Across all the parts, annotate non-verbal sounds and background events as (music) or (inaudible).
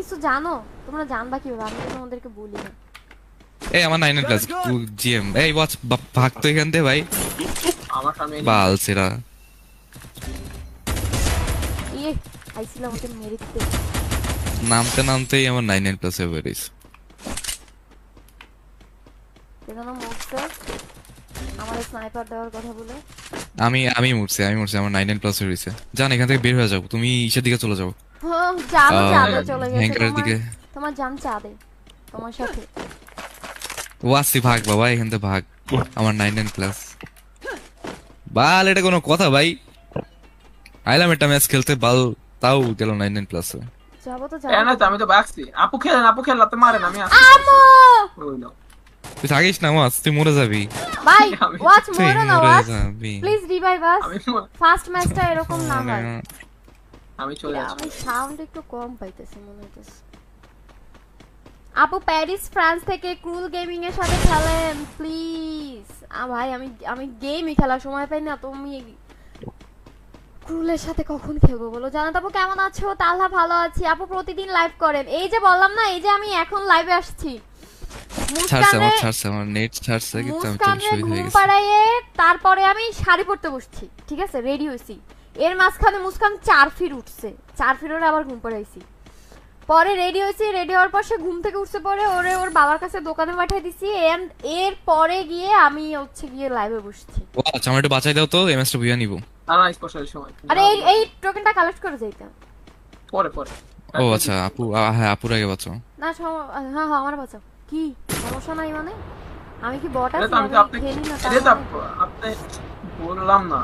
কিছু জানো? তোমরা জানবা কীভাবে? আমি তোমাদেরকে বলি না এই আমার নাইন প্লাস জিএম এই ওয়াচ ভাগ তো এখান থেকে ভাই। আমার সামনে বাল সেরা ইয়ে আইছিলাম ওকে মেরে দিতে নামতে নামতেই আমার নাইন নাইন প্লাস বেরিয়েছে সেজন্য মরছে। আমার স্নাইপার দেওয়ার কথা বলে। আমি আমি মরছি আমি মরছি আমার নাইন নাইন প্লাস হয়ে রয়েছে জান এখান থেকে বের হয়ে যাও তুমি ইসের দিকে চলে যাও। চাঁদে চলে গেছে দিকে। তোমার তোমার চাঁদে তোমার সাথে। ও ভাগ বাবা এখান থেকে ভাগ। আমার নাইন নাইন প্লাস বাল এটা কোনো কথা ভাই? আইলাম একটা ম্যাচ খেলতে বাল তাও গেল নাইন নাইন প্লাস যাব তো যাব। না আমি তো বাগছি আপু খেলেন আপু খেলেন আপনি মারেন আমি আসছি। আমো! ওই নাও। তুই থাকিস না মাস তুই মরে যাবি। ভাই ওয়াচ তুই না watch please revive us first ম্যাচটা এরকম না হয় আমি চলে আসছি আমি সাউন্ড একটু কম পাইতেছি মনে হইতেছে। আপু প্যারিস ফ্রান্স থেকে ক্রুল গেমিং এর সাথে খেলেন প্লিজ আ ভাই আমি আমি গেমই খেলার সময় পাই না তুমি ক্রুলের সাথে কখন খেলব বলো? জানাত আপু কেমন আছো? তাহলে ভালো আছি। আপু প্রতিদিন লাইভ করেন। এই যে বললাম না এই যে আমি এখন লাইভে আসছি। তারপরে আমি শাড়ি পরতে বসছি ঠিক আছে? রেডি হইছি। এর মাঝখানে মুস্কান চার ফির উঠছে। চার ফিরের আবার ঘুম পাড়াইছি পরে রেডি হয়েছি রেডি হওয়ার পর সে ঘুম থেকে উঠছে পরে ওরে ওর বাবার কাছে দোকানে পাঠিয়ে দিছি। এন্ড এর পরে গিয়ে আমি হচ্ছে গিয়ে লাইভে বসছি। ও আচ্ছা আমার একটু বাঁচাই দাও তো এই ম্যাচটা বুঝে নিবো। না স্পেশাল সময় আরে এই এই টোকেনটা কালেক্ট করে যাইতাম পরে পরে। ও আচ্ছা আপু হ্যাঁ আপুর আগে বাঁচাও। না হ্যাঁ হ্যাঁ আমার বাঁচাও। কি? সমস্যা নাই মানে? আমি কি বট আছি আমি তো আমি আপনি খেলি না এটা তো আপ- আপনি বললাম না।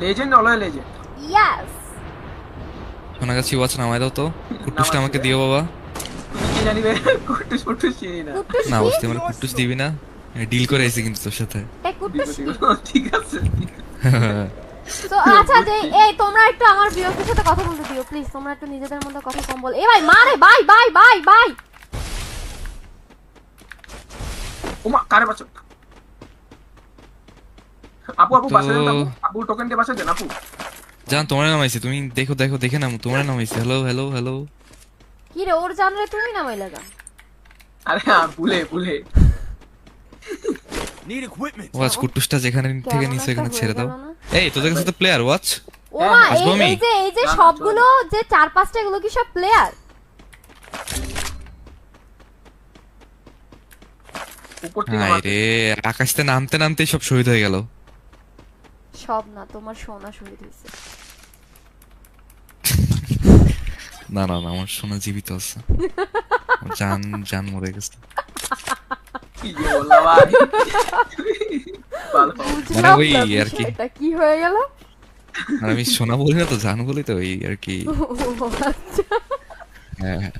Legend always legend yes Sonagachi watch নামাই দাও তো। কুটুসটা আমাকে দিও বাবা। তুমি কি জানিবে? (laughs) কুটুস কুটুস চিনি না। না? বুঝতে আমার কুটুস দিবি না। ডিল করে এসে কিন্তু তোর সাথে। (laughs) ঠিক আছে। তো আচ্ছা যে এই তোমরা একটু আমার বিয়সের সাথে কথা বলতে দিও প্লিজ তোমরা একটু নিজেদের মধ্যে কথা কম বল। এ ভাই মারে বাই বাই বাই বাই! ওমা কারে বাঁচো আপু আপু বাঁচা দেন আপু। আপু টোকেন দিয়ে বাঁচা দেন আপু। জান তোমার নামাইছি। তুমি দেখো দেখো দেখে নাম তোমার নামাইছি। হ্যালো হ্যালো হ্যালো কি রে ওর জানলে তুমি নামাই লাগা আরে হ্যাঁ ভুলে ভুলে। Need equipment. ওয়াচ কুটুসটা যেখানে থেকে এখানে ছেড়ে দাও। এই তোদের কাছে তো প্লেয়ার ওয়াচ ও মা এই যে এই যে সবগুলো যে চার পাঁচটা এগুলো কি সব প্লেয়ার উপর থেকে আকাশতে নামতে নামতে সব শহীদ হয়ে গেল। সব না তোমার সোনা শহীদ হয়েছে না না না আমার সোনা জীবিত আছে। জান জান মরে গেছে। কি ওই আর। কি। হয়ে গেল? আর আমি সোনা বলি না তো জান বলি তো ওই আর কি। আচ্ছা। হ্যাঁ হ্যাঁ।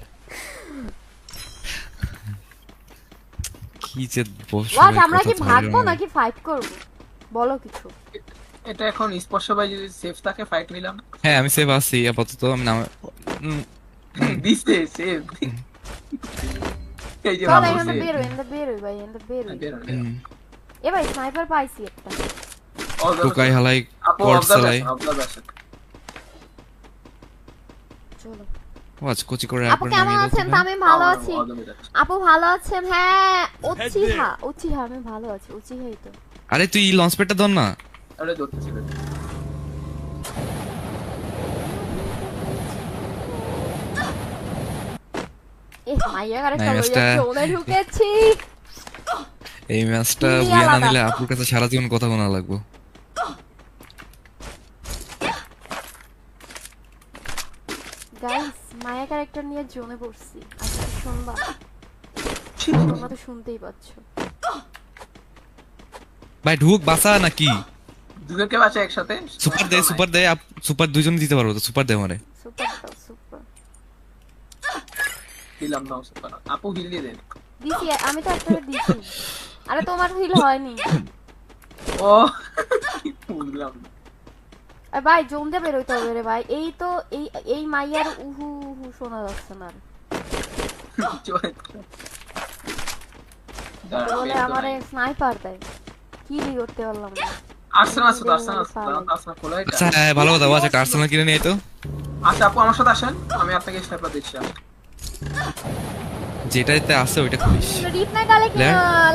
কি যে বসে আমরা কি ভাগবো নাকি ফাইট করব? বলো কিছু। এটা এখন স্পর্শ ভাই যদি সেফ থাকে ফাইট নিলাম। হ্যাঁ আমি সেভ আছি আপাতত আমি নাম (laughs) দিছে সেফ এই যে এখানে save। বের এখানে ভাই এখানে বের হই বের হন, বের। উম, এবার স্নাইপার পাইছি একটা। টোকাই হালাই আপু কট চালাই। চলো। ওয়াচ কোচি করে আপু কেমন আছেন? তামিম ভালো আছি। আপু ভালো আছেন? হ্যাঁ উচিহা উচিহা আমি ভালো আছি উচিহাই তো। আরে তুই লঞ্চ প্যাডটা ধর না। আরে ধরতেছি রে। এ মাইয়া না, সব ম্যাচটা- জোনে ঢুকেছি। এই ম্যাচটা না নিলে আপুর কাছে সারা জীবন কথা শোনা লাগবো। গাইস মায়া ক্যারেক্টার নিয়ে জোনে পড়ছি। আচ্ছা শুনবা। তোমরা তো শুনতেই পাচ্ছ। ভাই ঢুক বাসা নাকি? দুজনকে বাঁচা একসাথে। সুপার দে সুপার দে সুপার দুজন দিতে পারব তো সুপার দে মানে সুপার সুপার। দিলাম না সুপার। আপু হিল দিয়ে দেন। দিছি আমি তো একটা দিছি। আরে তোমার হিল হয়নি। ও বুঝলাম ভাই বেরোইতে হবে রে ভাই। এই তো এই এই মাইয়ার উহু উহু শোনা যাচ্ছে না আর। বলে আমারে নাই। স্নাইপার দেয়। কি করতে পারলাম? না আর্সেনাল আছে তো, আর্সেনাল আছে তো, দাঁড়াও তো, আর্সেনাল খোলা এটা। আচ্ছা হ্যাঁ ভালো কথা আচ্ছা আর্সেনাল কিনে নিয়ে তো। আচ্ছা আপু আমার সাথে আসেন আমি আপনাকে স্নাইপার দিচ্ছি যেটাতে আছে ওইটা করিস রিপ্লাই গালে কি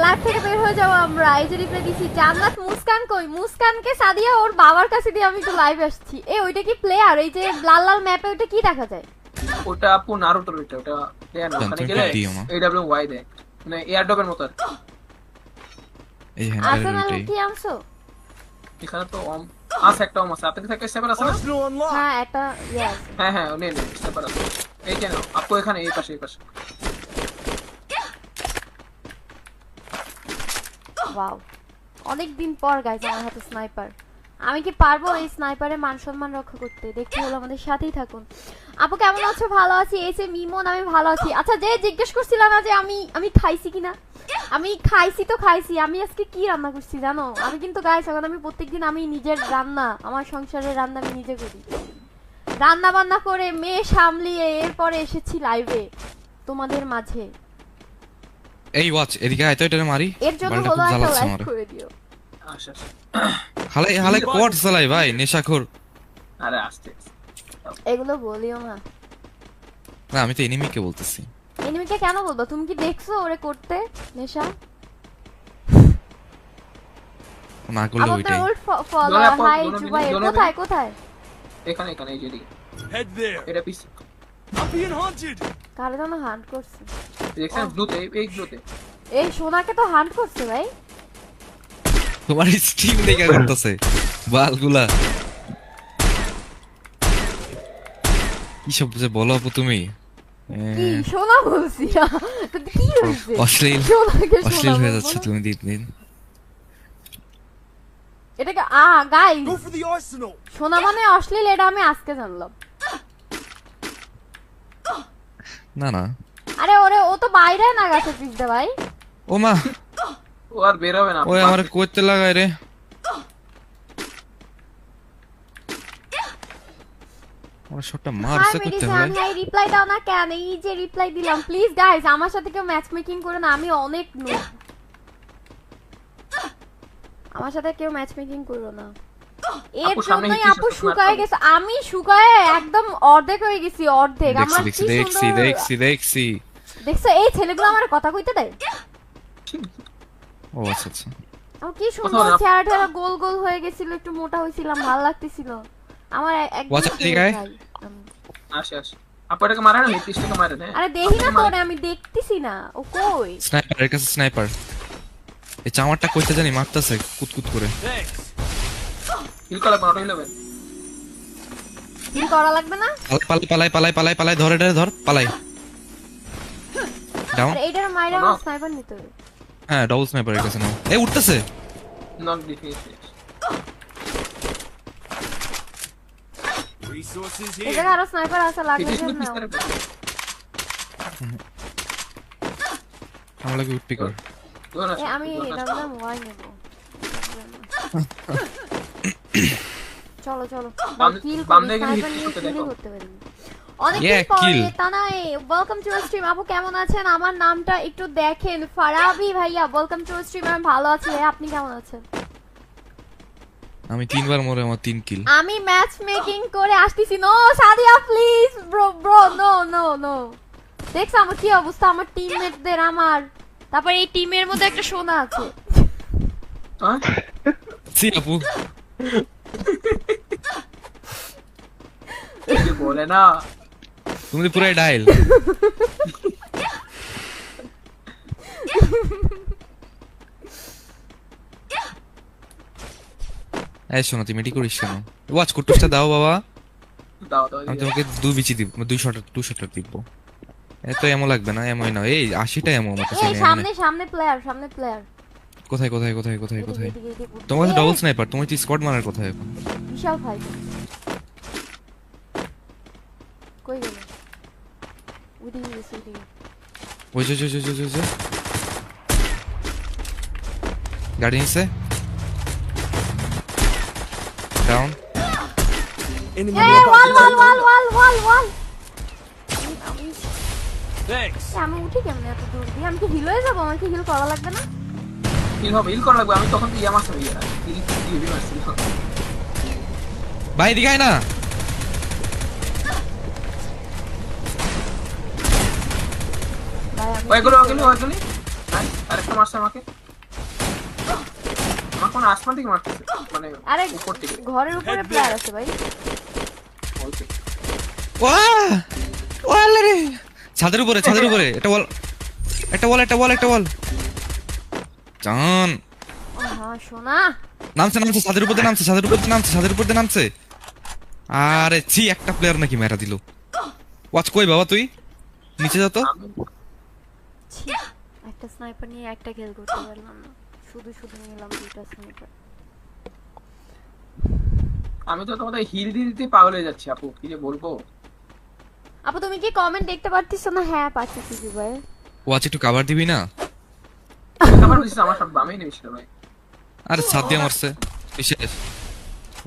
লাইভ থেকে বের হয়ে যাব আমরা। এই যে রিপ্লাই দিছি জান্নাত মুস্কান কই? মুস্কানকে সাদিয়া ওর বাবার কাছে দিয়ে আমি একটু লাইভ আসছি। এ ওইটা কি প্লেয়ার এই যে লাল লাল ম্যাপে ওইটা কি দেখা যায়? ওটা আপু নারুটোর ওইটা ওটা না ওখানে গেলে তো। এডব্লিউ ওয়াই দেয় মানে এয়ারড্রপের মতো আর কি। আর্সেনাল কি আনছো? এখানে তো অম আছে একটা অম আছে। আপনার কাছে একটা স্টেপার আছে না? হ্যাঁ একটা ইয়ে হ্যাঁ হ্যাঁ স্টেপার আছে। এই কেন? আপু এখানে এই পাশে এই পাশে। ওয়াও। অনেক দিন পর গাইজ আমার হাতে স্নাইপার আমি কি পারব এই স্নাইপারে মান সম্মান রক্ষা করতে? দেখতে হলো আমাদের সাথেই থাকুন। আপু কেমন আছো? ভালো আছি। এই যে মিমন আমি ভালো আছি। আচ্ছা যে জিজ্ঞেস করছিল না যে আমি আমি খাইছি কিনা? আমি খাইছি তো খাইছি আমি আজকে কি রান্না করছি জানো? আমি কিন্তু গাইস এখন আমি প্রত্যেকদিন আমি নিজের রান্না আমার সংসারের রান্না আমি নিজে করি। রান্না বান্না করে মেয়ে সামলিয়ে এরপরে এসেছি লাইভে তোমাদের মাঝে। এই ওয়াচ এদিকে আয় তো এটা মারি। এর জন্য হলো একটা লাইভ করে দিও। আচ্ছা আচ্ছা। হালে হালে কোয়ার্ড চালাই ভাই নেশাখোর। আরে আসতে এগুলো বলিও না। না আমি তো এনিমিকে বলতেছি। এনিমিকে কেন বলব? তুমি কি দেখছ ওরে করতে নেশা? না করলে আমাদের ওইটাই। ওল্ড ফলোয়ার হাই জুবাই কোথায় কোথায়? এখানে এখানে এই যেদিকে Head there. এটা পিস I'm being hunted. কারে যেন হান্ট করছে। দেখছেন ব্লুতে এই ব্লুতে। এই সোনাকে তো হান্ট করছে ভাই। তোমার স্ট্রিম দেখা করতেছে। বালগুলা। কি সব যে বলো আপু তুমি? কি সোনা বলছি? কি অশ্লীল অশ্লীল হয়ে যাচ্ছে তুমি দিন দিন। এটাকে আ গাইস. সোনা মানে অশ্লীল এটা আমি আজকে জানলাম। না না। আরে ওরে ও তো বাইরে না গেছে পিছতে ভাই। ও মা ও আর বের হবে না। ওই আমার করতে লাগায় রে। আমার শটটা মারছে করতে হবে। হাই রিপ্লাই দাও না কেন? এই যে রিপ্লাই দিলাম প্লিজ গাইস আমার সাথে কেউ ম্যাচ মেকিং করে না আমি অনেক noob। আমার সাথে কেউ ম্যাচ মেকিং করো না। এর জন্যই আপু শুকায় গেছে। আমি শুকায় একদম অর্ধেক হয়ে গেছি অর্ধেক। আমার দেখছি কি দেখছি সুন্দর দেখছি দেখছি। দেখছ এই ছেলেগুলো আমার কথা কইতে দেয়? ও আচ্ছা আচ্ছা। আমার কি সুন্দর বলো চেহারা গোল গোল হয়ে গেছিল একটু মোটা হয়েছিলাম ভালো লাগতেছিল। আমার একদম Watch out, favorite দিকে আয়। ভাই আমি। আসে আসে। আপু এটাকে না? নির্দিষ্টকে মারে না আরে দেখি না তোরে আমি দেখতেছি না। ও কই? স্নাইপার এর কাছে স্নাইপার এই চামারটা কইতে জানি মারতেছে কুতকুত করে। হিল করা ওটা হিল হবে। হিল করা লাগবে না? পালাই পালাই পালাই পালাই পালাই ধর পালাই। ডাউন আরে এইটার মাইরা স্নাইপার নিতে হ্যাঁ ডবল স্নাইপার এর কাছে নাও। এই উঠতেছে। Knock defence Resources here. (laughs) (laughs) চলো চলো। কিল নিয়ে করতে কিলই দেখো। করতে পারি। অনেক Yeah, পরে তানাই ওয়েলকাম টু স্ট্রিম আপু কেমন আছেন? আমার নামটা একটু দেখেন। ফারাবি ভাইয়া ওয়েলকাম টু স্ট্রিম আমি ভালো আছি আপনি কেমন আছেন? আমি তিনবার মরে আমার তিন কিল আমি ম্যাচ মেকিং করে আসতেছি। No Sadia please bro bro no no no দেখছ আমার কি অবস্থা? আমার টিমমেটদের আমার। তারপর এই টিমের মধ্যে একটা সোনা আছে। হ্যাঁ সি আপু। বলে না। তুমি তো পুরাই ডাইল। (laughs) এই শোনো তুমি এটি করিস কেন? ওয়াচ কুটুসটা দাও বাবা। দাও দাও আমি তোমাকে দুই বিচি দিব দুই শট টু শট দিব। এত এমন লাগবে না এমন না। এই আশিটা এমন আমার কাছে নেই, সামনে সামনে প্লেয়ার সামনে প্লেয়ার কোথায় কোথায় কোথায় কোথায় কোথায়? তোমার কাছে ডবল স্নাইপার তোমার তো স্কোয়াড মারার কথা এখন। বিশাল ভাই কই গেল? ওইদিকে গেছে ওইদিকে ওই যে যে যে যে যে যে। গাড়ি নিছে? Down Enemy. ওয়াল ওয়াল ওয়াল ওয়াল ওয়াল ওয়াল আমি Thanks. আমি উঠি কেমনে এত দূর? দিয়ে আমি কি হিল হয়ে যাব? আমার কি হিল করা লাগবে না? হিল হবে হিল করা লাগবে। আমি তখন ইয়া মারতাম ইয়া হিল হিল মারছি ভাই দিঘায় না। ওইগুলো ওইগুলো ওইগুলি আরেকটা মারছে আমাকে। আমার কোন আসমান থেকে মারতেছে। মানে আরে উপর থেকে। ঘরের উপরে প্লেয়ার আছে ভাই। বলছে। ওয়া! ওয়ালে রে! ছাদের উপরে ছাদের উপরে। এটা বল একটা বল একটা বল একটা বল জান। হ্যাঁ সোনা। নামছে নামছে ছাদের উপর দিয়ে নামছে ছাদের উপর দিয়ে নামছে ছাদের উপর দিয়ে নামছে। আরে ছি একটা প্লেয়ার নাকি মেরা দিল। ওয়াচ কই বাবা তুই? নিচে যা তো। ছি, একটা স্নাইপার নিয়ে একটা খেল করতে পারলাম না। শুধু শুধু নিলাম দুইটা স্নাইপার আমি তো তোমাদের হিল দিতে দিতে পাগল হয়ে যাচ্ছি আপু। কি যে বলব? আপু তুমি কি কমেন্ট দেখতে পারতিস না? হ্যাঁ পাচ্ছি কি ভাই। ওয়াচ একটু কাভার দিবি না? আমার বুঝছিস আমার সব বামেই নেমেছিল ভাই। আরে ছাদ দিয়ে মারছে। বিশেষ।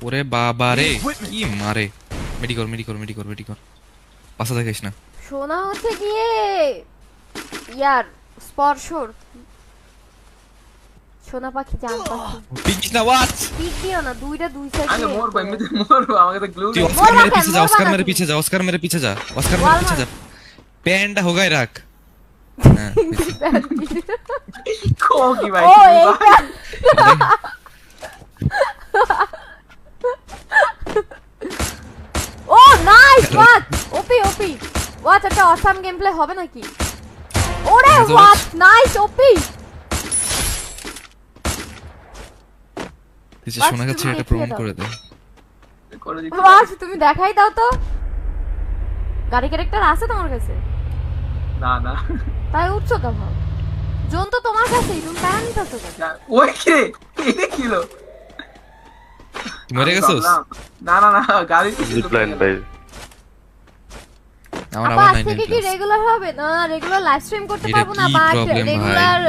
ওরে বাবা রে কি মারে মেডি কর মেডি কর মেডি কর মেডি কর পাশা দেখিস না। সোনা হচ্ছে গিয়ে ইয়ার স্পর্শর। সোনা পাখি জান পাখি। পিকিস না ওয়াচ পিক দিও না দুইটা দুই আমি সাইডে মরবো এমনিতে মরবো আমাকে তো গ্লু তুই অস্কার মেরে পিছে যা অস্কার মেরে পিছে যা অস্কার মেরে পিছে যা অস্কার মেরে পিছে যা। প্যান্টটা হোগাই রাখ। হ্যাঁ, (laughs) ভাই ও এইটা ভাই। ও নাইস ওপি ওপি ওয়াচ একটা অসাম গেম প্লে হবে নাকি? ওরে নাইস ওপি নিচে শোনা যাচ্ছে এটা প্রমাণ করে দে। করে তুমি দেখাই দাও তো। গাড়ি ক্যারেক্টার আছে তোমার কাছে? না না। তাই উঠছো কেমন জোন তো তোমার কাছেই তুমি প্যারা নিতেছো ওই কে? এটা কিলো তুই মরে গেছিস? না না না গাড়ি জিপলাইন ভাই। আমার আবার আজ কি রেগুলার হবে? না রেগুলার লাইভ স্ট্রিম করতে পারব না কি বাট রেগুলার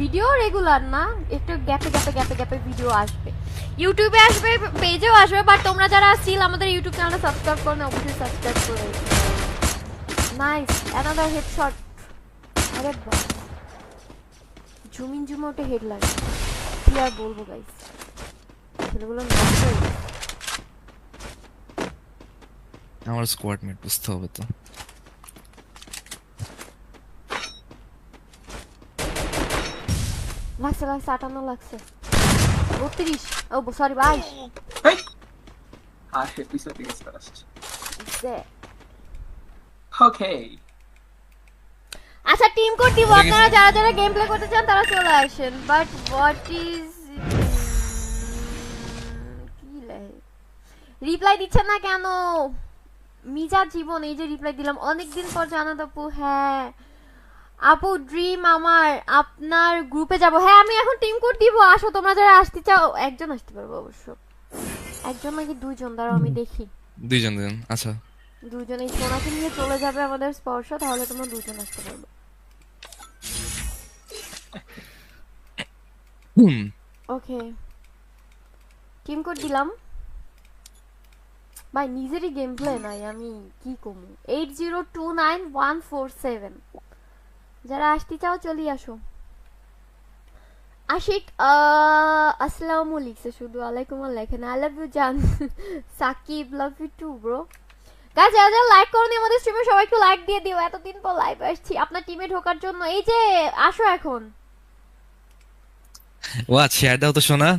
ভিডিও রেগুলার না, একটু গ্যাপে গ্যাপে গ্যাপে গ্যাপে ভিডিও আসবে। ইউটিউবে আসবে, পেজেও আসবে বাট তোমরা যারা স্টিল আমাদের ইউটিউব চ্যানেলটা সাবস্ক্রাইব করো না অবশ্যই সাবস্ক্রাইব করে নাইস অ্যানাদার হেডশট আরে বাহ। জুমিন জুম ওটে হেড লাগে কি আর বলব গাইস ছেলেগুলো। আমার স্কোয়াড মেট বুঝতে হবে তো। লাগছে লাগছে আটান্ন লাগছে বত্রিশ ও সরি বাইশ আর সে পিছন থেকে আসছে ওকে আচ্ছা টিম কোড দিব আপনারা। যারা যারা গেম প্লে করতে চান তারা চলে আসেন বাট হোয়াট ইজ কি রিপ্লাই দিচ্ছেন না কেন মিজা জীবন এই যে রিপ্লাই দিলাম অনেকদিন পর জানাত আপু হ্যাঁ আপু ড্রিম আমার আপনার গ্রুপে যাব। হ্যাঁ আমি এখন টিম কোড দিব। আসো তোমরা যারা আসতে চাও একজন আসতে পারব অবশ্য। একজন নাকি দুইজন দাঁড়াও আমি দেখি। দুইজন দুজন আচ্ছা। দুজন এই সোনাকে নিয়ে চলে যাবে আমাদের স্পর্শ তাহলে তোমরা দুজন আসতে পারবে। ওকে। টিম কোড দিলাম। ভাই নিজেরই গেম প্লে নাই আমি কি কমু? Eight zero two nine one four seven যারা আসতে চাও, চলে আসো। আশিক আসসালামু লিখছে শুধু আলাইকুম লেখেন আই লাভ ইউ জান। (laughs) Sakib love you too bro guys যারা লাইক করনি আমাদের স্ট্রিমে সবাই একটু লাইক দিয়ে দিও। এতদিন পর লাইভ আসছি, আপনার টিমে ঢোকার জন্য। এই যে, আসো এখন। ওয়াচ শেয়ার দাও তো শোনা